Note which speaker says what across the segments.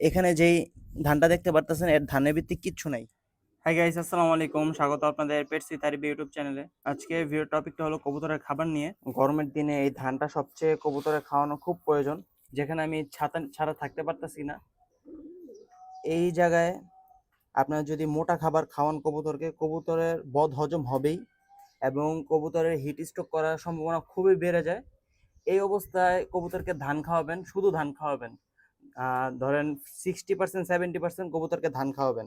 Speaker 1: এখানে যেই ধানটা দেখতে পারতেছেন, এর ধানের ভিত্তিক কিচ্ছু নাই।
Speaker 2: হাই গাইস আসসালামু আলাইকুম। স্বাগত আপনাদের পেটসি থারিবি ইউটিউব চ্যানেলে আজকে ভিডিও টপিকটা হলো কবুতরের খাবার নিয়ে।
Speaker 1: গরমের দিনে এই ধানটা সবচেয়ে কবুতরের খাওয়ানো খুব প্রয়োজন।
Speaker 2: যেখানে আমি ছাতা, ছাড়া থাকতে পারতাছি না।
Speaker 1: এই জায়গায় আপনার যদি মোটা খাবার খাওয়ান কবুতরকে, কবুতরের বদ হজম হবেই এবং কবুতরের হিট স্ট্রোক করার সম্ভাবনা খুবই বেড়ে যায়। এই অবস্থায় কবুতরকে ধান খাওয়াবেন, শুধু ধান খাওয়াবেন। ধরেন সিক্সটি পার্সেন্ট সেভেন্টি পার্সেন্ট কবুতরকে ধান খাওয়াবেন।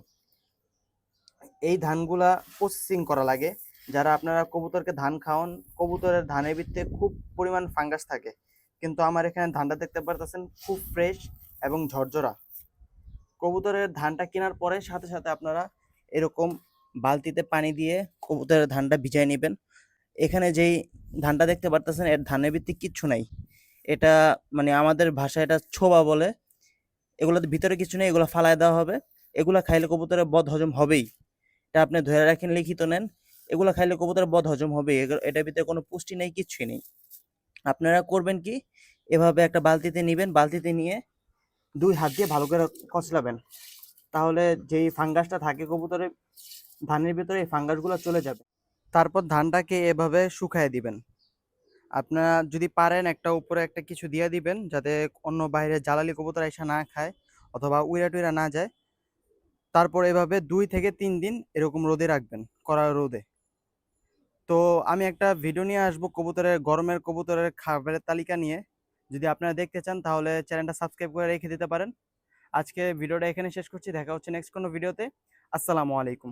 Speaker 1: এই ধানগুলা প্রসেসিং করা লাগে। যারা আপনারা কবুতরকে ধান খাওয়ান, কবুতরের ধানের ভিত্তে খুব পরিমাণ ফাঙ্গাস থাকে। কিন্তু আমার এখানে ধানটা দেখতে পারতেছেন, খুব ফ্রেশ এবং ঝরঝরা। কবুতরের ধানটা কেনার পরে সাথে সাথে আপনারা এরকম বালতিতে পানি দিয়ে কবুতরের ধানটা ভিজায় নেবেন। এখানে যেই ধানটা দেখতে পারতেছেন, এর ধানের ভিত্তিক কিচ্ছু নাই। এটা মানে আমাদের ভাষায় এটা ছোবা বলে। এগুলোতে ভিতরে কিছু নেই, এগুলো ফালায় দেওয়া হবে। এগুলো খাইলে কবুতরের বদ হজম হবেই। এটা আপনি ধরে রাখেন, লিখিত নেন। এগুলো খাইলে কবুতরের বদ হজম হবে এটার ভিতরে কোনো পুষ্টি নেই কিচ্ছুই নেই। আপনারা করবেন কি? এভাবে একটা বালতিতে নেবেন, বালতিতে নিয়ে দুই হাত দিয়ে ভালো করে কচলাবেন। তাহলে যেই ফাঙ্গাসটা থাকে কবুতরের, ধানের ভিতরে এই ফাঙ্গাসগুলো চলে যাবে। তারপর ধানটাকে এভাবে শুকায় দিবেন। আপনারা যদি পারেন একটা উপরে একটা কিছু দিয়ে দিবেন, যাতে অন্য বাইরে জ্বালালি কবুতর এসে না খায় অথবা উইরা টুইরা না যায়। তারপর এভাবে দুই থেকে তিন দিন এরকম রোদে রাখবেন, কড়া রোদে। তো আমি একটা ভিডিও নিয়ে আসব কবুতরের, গরমের কবুতরের খাবারের তালিকা নিয়ে। যদি আপনারা দেখতে চান, তাহলে চ্যানেলটা সাবস্ক্রাইব করে রেখে দিতে পারেন। আজকে ভিডিওটা এখানে শেষ করছি, দেখা হচ্ছে নেক্সট কোনো ভিডিওতে আসসালামু আলাইকুম।